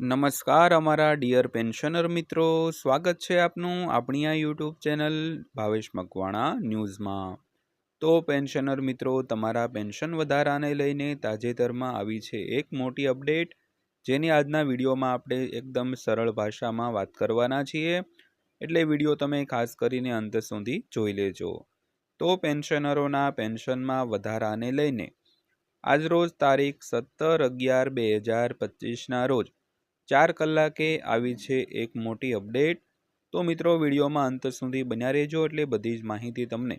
નમસ્કાર અમારા dear pensioner મિત્રો. સ્વાગત છે આપનું આપણી આ યુટ્યુબ ચેનલ ભાવેશ મકવાણા ન્યૂઝમાં. તો પેન્શનર મિત્રો, તમારા પેન્શન વધારાને લઈને તાજેતરમાં આવી છે એક મોટી અપડેટ. જેની આજના વિડીયોમાં આપણે એકદમ સરળ ભાષામાં વાત કરવાના છીએ. એટલે વીડિયો તમે ખાસ કરીને અંત સુધી જોઈ લેજો. તો પેન્શનરોના પેન્શનમાં વધારાને લઈને, આજરોજ તારીખ સત્તર અગિયાર બે હજાર પચીસના રોજ ચાર કલાકે આવી છે એક મોટી અપડેટ. તો મિત્રો, વિડીયોમાં અંત સુધી બન્યા રહેજો એટલે બધી જ માહિતી તમને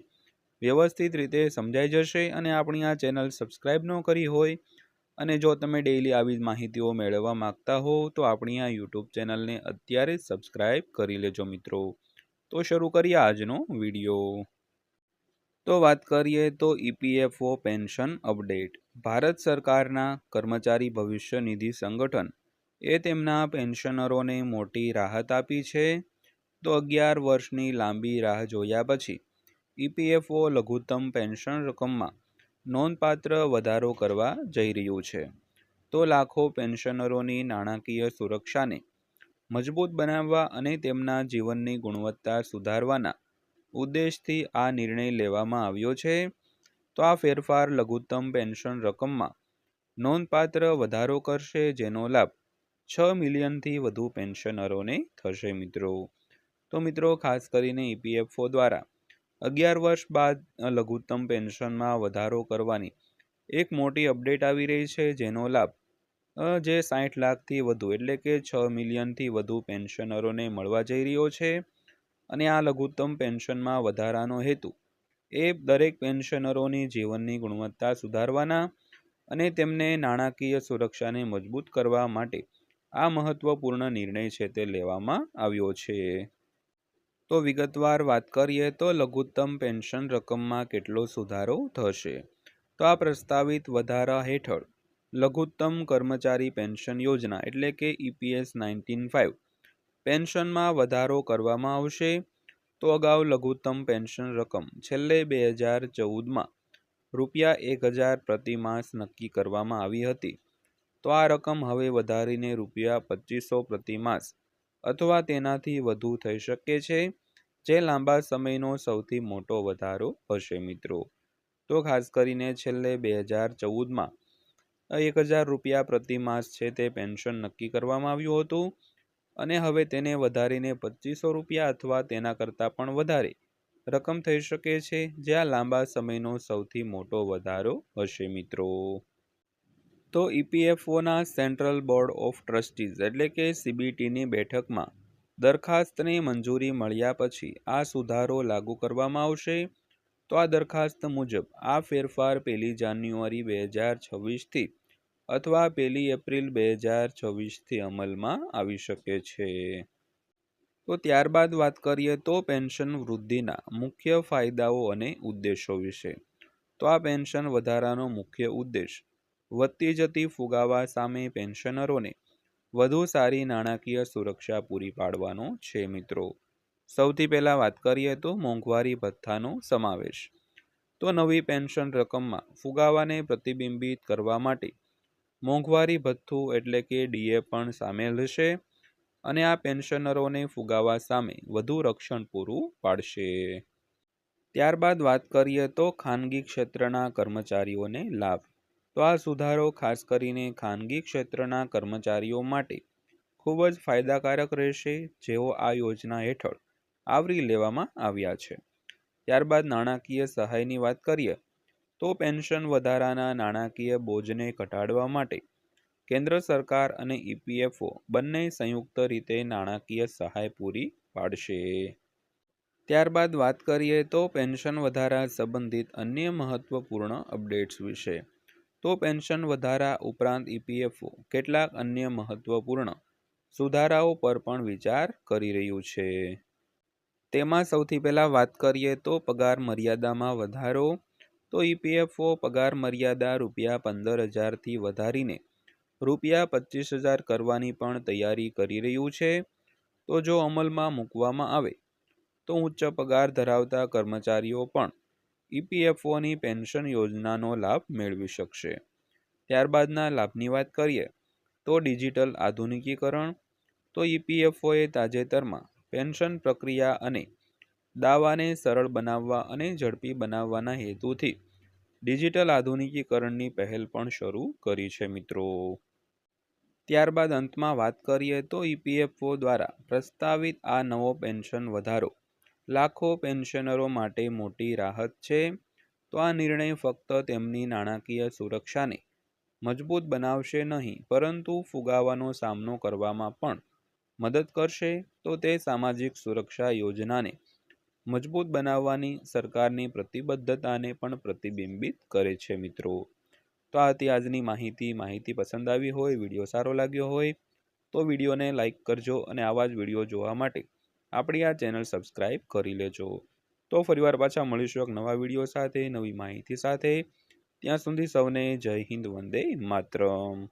વ્યવસ્થિત રીતે સમજાઈ જશે અને આપણી આ ચેનલ સબસ્ક્રાઈબ ન કરી હોય અને જો તમે ડેઈલી આવી જ માહિતીઓ મેળવવા માંગતા હો, તો આપણી આ યુટ્યુબ ચેનલને અત્યારે સબસ્ક્રાઈબ કરી લેજો મિત્રો. તો શરૂ કરીએ આજનો વીડિયો. તો વાત કરીએ તો ઈપીએફઓ પેન્શન અપડેટ. ભારત સરકારના કર્મચારી ભવિષ્ય નિધિ સંગઠન એ તેમના પેન્શનરોને મોટી રાહત આપી છે. તો અગિયાર વર્ષની લાંબી રાહ જોયા પછી ઈપીએફઓ લઘુત્તમ પેન્શન રકમમાં નોંધપાત્ર વધારો કરવા જઈ રહ્યું છે. તો લાખો પેન્શનરોની નાણાકીય સુરક્ષાને મજબૂત બનાવવા અને તેમના જીવનની ગુણવત્તા સુધારવાના ઉદ્દેશથી આ નિર્ણય લેવામાં આવ્યો છે. તો આ ફેરફાર લઘુત્તમ પેન્શન રકમમાં નોંધપાત્ર વધારો કરશે જેનો લાભ છ મિલિયનથી વધુ પેન્શનરોને થશે મિત્રો. તો મિત્રો, ખાસ કરીને ઈપીએફઓ દ્વારા અગિયાર વર્ષ બાદ લઘુત્તમ પેન્શનમાં વધારો કરવાની એક મોટી અપડેટ આવી રહી છે, જેનો લાભ જે સાઠ લાખથી વધુ એટલે કે છ મિલિયનથી વધુ પેન્શનરોને મળવા જઈ રહ્યો છે. અને આ લઘુત્તમ પેન્શનમાં વધારાનો હેતુ, એ દરેક પેન્શનરોની જીવનની ગુણવત્તા સુધારવાના અને તેમને નાણાકીય સુરક્ષાને મજબૂત કરવા માટે આ મહત્વપૂર્ણ નિર્ણય છે તે લેવામાં આવ્યો છે. તો વિગતવાર વાત કરીએ તો લઘુત્તમ પેન્શન રકમમાં કેટલો સુધારો થશે? તો આ પ્રસ્તાવિત વધારા હેઠળ લઘુત્તમ કર્મચારી પેન્શન યોજના એટલે કે ઈપીએસ નાઇન્ટીન ફાઇવ પેન્શનમાં વધારો કરવામાં આવશે. તો અગાઉ લઘુત્તમ પેન્શન રકમ છેલ્લે બે હજાર ચૌદમાં રૂપિયા એક હજાર પ્રતિ માસ નક્કી કરવામાં આવી હતી. તો આ રકમ હવે વધારીને રૂપિયા પચીસો પ્રતિ માસ અથવા તેનાથી વધુ થઈ શકે છે, જે લાંબા સમયનો સૌથી મોટો વધારો હશે મિત્રો. તો ખાસ કરીને છેલ્લે બે હજાર ચૌદમાં એક હજાર રૂપિયા પ્રતિ માસ છે તે પેન્શન નક્કી કરવામાં આવ્યું હતું અને હવે તેને વધારીને પચીસો રૂપિયા અથવા તેના કરતાં પણ વધારે રકમ થઈ શકે છે જ્યાં લાંબા સમયનો સૌથી મોટો વધારો હશે મિત્રો. તો ઈપીએફઓના સેન્ટ્રલ બોર્ડ ઓફ ટ્રસ્ટીઝ એટલે કે સીબીટીની બેઠકમાં દરખાસ્તને મંજૂરી મળ્યા પછી આ સુધારો લાગુ કરવામાં આવશે. તો આ દરખાસ્ત મુજબ આ ફેરફાર પહેલી જાન્યુઆરી બે હજાર છવ્વીસથી અથવા પહેલી એપ્રિલ બે હજાર છવ્વીસથી અમલમાં આવી શકે છે. તો ત્યારબાદ વાત કરીએ તો પેન્શન વૃદ્ધિના મુખ્ય ફાયદાઓ અને ઉદ્દેશો વિશે. તો આ પેન્શન વધારાનો મુખ્ય ઉદ્દેશ વધતી જતી ફુગાવા સામે પેન્શનરોને વધુ સારી નાણાકીય સુરક્ષા પૂરી પાડવાનો છે મિત્રો. સૌથી પહેલાં વાત કરીએ તો મોંઘવારી ભથ્થાનો સમાવેશ. તો નવી પેન્શન રકમમાં ફુગાવાને પ્રતિબિંબિત કરવા માટે મોંઘવારી ભથ્થું એટલે કે ડીએ પણ સામેલ હશે અને આ પેન્શનરોને ફુગાવા સામે વધુ રક્ષણ પૂરું પાડશે. ત્યારબાદ વાત કરીએ તો ખાનગી ક્ષેત્રના કર્મચારીઓને લાભ. તો આ સુધારો ખાસ કરીને ખાનગી ક્ષેત્રના કર્મચારીઓ માટે ખૂબ જ ફાયદાકારક રહેશે, જેઓ આ યોજના હેઠળ આવરી લેવામાં આવ્યા છે. ત્યારબાદ નાણાકીય સહાયની વાત કરીએ, તો પેન્શન વધારાના નાણાકીય બોજને ઘટાડવા માટે કેન્દ્ર સરકાર અને ઈપીએફઓ બંને સંયુક્ત રીતે નાણાકીય સહાય પૂરી પાડશે. ત્યારબાદ વાત કરીએ તો પેન્શન વધારા સંબંધિત અન્ય મહત્વપૂર્ણ અપડેટ્સ વિશે. તો પેન્શન વધારા ઉપરાંત ઈપીએફઓ કેટલાક અન્ય મહત્વપૂર્ણ સુધારાઓ પર પણ વિચાર કરી રહ્યું છે. તેમાં સૌથી પહેલાં વાત કરીએ તો પગાર મર્યાદામાં વધારો. તો ઈપીએફઓ પગાર મર્યાદા રૂપિયા પંદર હજારથી વધારીને રૂપિયા પચીસ હજાર કરવાની પણ તૈયારી કરી રહ્યું છે. તો જો અમલમાં મૂકવામાં આવે તો ઉચ્ચ પગાર ધરાવતા કર્મચારીઓ પણ ઈપીએફઓની પેન્શન યોજનાનો લાભ મેળવી શકશે. ત્યારબાદના લાભની વાત કરીએ, તો ડિજિટલ આધુનિકીકરણ, તો ઈપીએફઓએ તાજેતરમાં પેન્શન પ્રક્રિયા અને દાવાને સરળ બનાવવા અને ઝડપી બનાવવાના હેતુથી ડિજિટલ આધુનિકીકરણની પહેલ પણ શરૂ કરી છે મિત્રો. ત્યારબાદ અંતમાં વાત કરીએ તો ઈપીએફઓ દ્વારા પ્રસ્તાવિત આ નવો પેન્શન વધારો લાખો પેન્શનરો માટે મોટી રાહત છે. તો આ નિર્ણય ફક્ત તેમની નાણાકીય સુરક્ષાને મજબૂત બનાવશે નહીં, પરંતુ ફુગાવાનો સામનો કરવામાં પણ મદદ કરશે. તો તે સામાજિક સુરક્ષા યોજનાને મજબૂત બનાવવાની સરકારની પ્રતિબદ્ધતાને પણ પ્રતિબિંબિત કરે છે મિત્રો. તો આ હતી આજની માહિતી. માહિતી પસંદ આવી હોય, વીડિયો સારો લાગ્યો હોય, તો વિડીયોને લાઇક કરજો અને આવા જ વીડિયો જોવા માટે આપણી આ ચેનલ સબસ્ક્રાઈબ કરી લેજો. તો ફરીવાર પાછા મળીશું એક નવા વીડિયો સાથે, નવી માહિતી સાથે. ત્યાં સુધી સૌને જય હિન્દ, વંદે માતરમ.